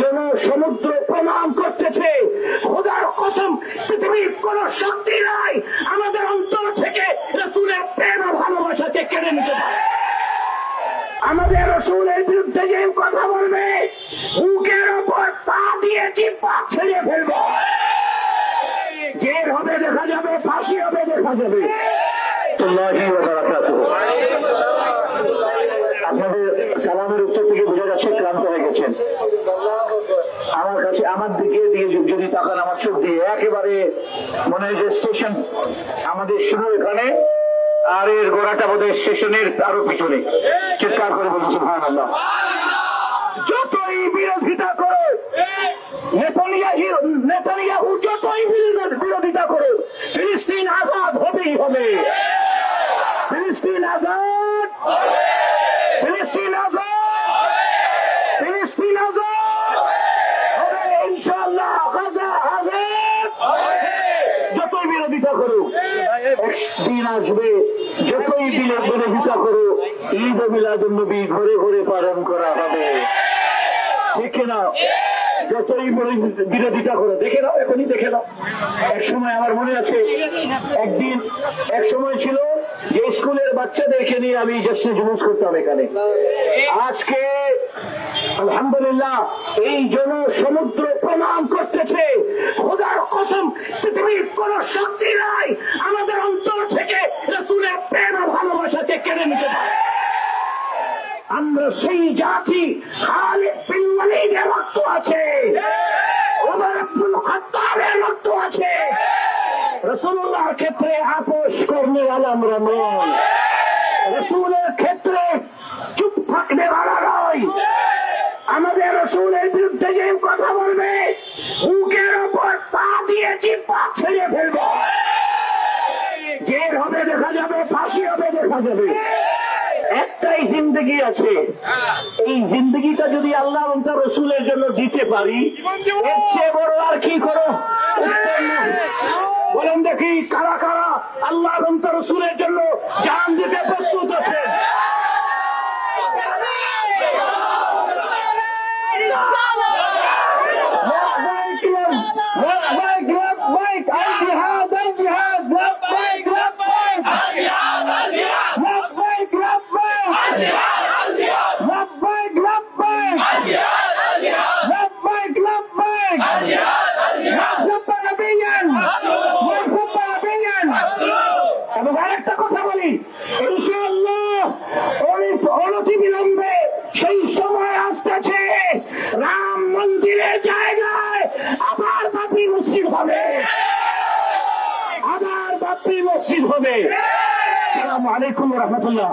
জন সমুদ্র প্রমাণ করতেছে। খোদার কসম, পৃথিবীর কোন শক্তি নাই। আমাদের অন্তর থেকে রসুলের প্রেম ভালোবাসাকে কেড়ে নিতে পারে। আমাদের রসুলের বিরুদ্ধে যে কথা বলবে, বুকের ওপর পা দিয়েছি পা ছেড়ে ফেলব। জেল হবে, দেখা যাবে, ফাঁসি হবে, দেখা যাবে। আপনাদের সালামের উত্তর থেকে বোঝা যাচ্ছে ক্লান্ত হয়ে গেছেন। আমার কাছে আমার দিকে দিয়ে যদি তাকান আমার চোখ দিয়ে, একেবারে মনে হয় যে স্টেশন আমাদের শুরু এখানে, আর এর গোড়াটা বোধ স্টেশনের আরও পিছনে। চিৎকার করে বলছি ভাই বিরোধিতা করো, নেতানিয়াহু যতই বিরোধ- বিরোধিতা করো ফিলিস্তিন আজাদ হবেই হবে। ফিলিস্তিন আজাদ ফিলিস্তিন আজাদ ফিলিস্তিন আজাদ হবে ইনশাআল্লাহ গাজা আজাদ যতই বিরোধিতা করো দিন আসবে, যতই বিলে বিরোধিতা করো ঈদ মিলাদুল নবী ঘরে ঘরে পালন করা হবে। ঠিক না যতই বিরোধিতা করো দেখে নাও, এখনই দেখে নাও। এক সময় আমার মনে আছে, একদিন এক সময় ছিল যে বাচ্চাদেরকে নিয়ে আমি জশ্নে জুলুস করতাম এখানে। আজকে, আলহামদুলিল্লাহ, এই জন সমুদ্র প্রমাণ করতেছে, খোদার কসম, পৃথিবীর কোন শক্তি নাই আমাদের অন্তর থেকে রসুলের প্রেম ভালোবাসাকে কেড়ে নিতে পারে। আমরা সেই জাতি, খালিদ রক্ত আছে। রক্ত আছে। রসুল্লাহর ক্ষেত্রে আপোষ করলে আমরা নয়। রসুলের ক্ষেত্রে চুপ থাকতে পারা নয়। আমাদের রসুলের বিরুদ্ধে যে কথা বলবে, বুকের ওপর পা দিয়েছি পা ছেড়ে ফেলব। দেখা যাবে, ফাঁসি হবে দেখা যাবে। একটাই জিন্দগি আছে। এই জিন্দগিটা যদি আল্লাহ রসুলের জন্য দিতে পারি বড় আর কি করো لبيك الجهاد الجهاد لبيك لبيك لبيك لبيك لبيك لبيك لبيك مرحبا نبيا مرحبا نبيا এবং আরেকটা কথা বলি ইনশাআল্লাহ অনতি বিলম্বে সেই সময় আসতেছে রাম মন্দিরের জায়গায় আবার বাপি মসজিদ হবে। আবার বাপি মসজিদ হবে। আসসালামু আলাইকুম রহমতুল্লাহ।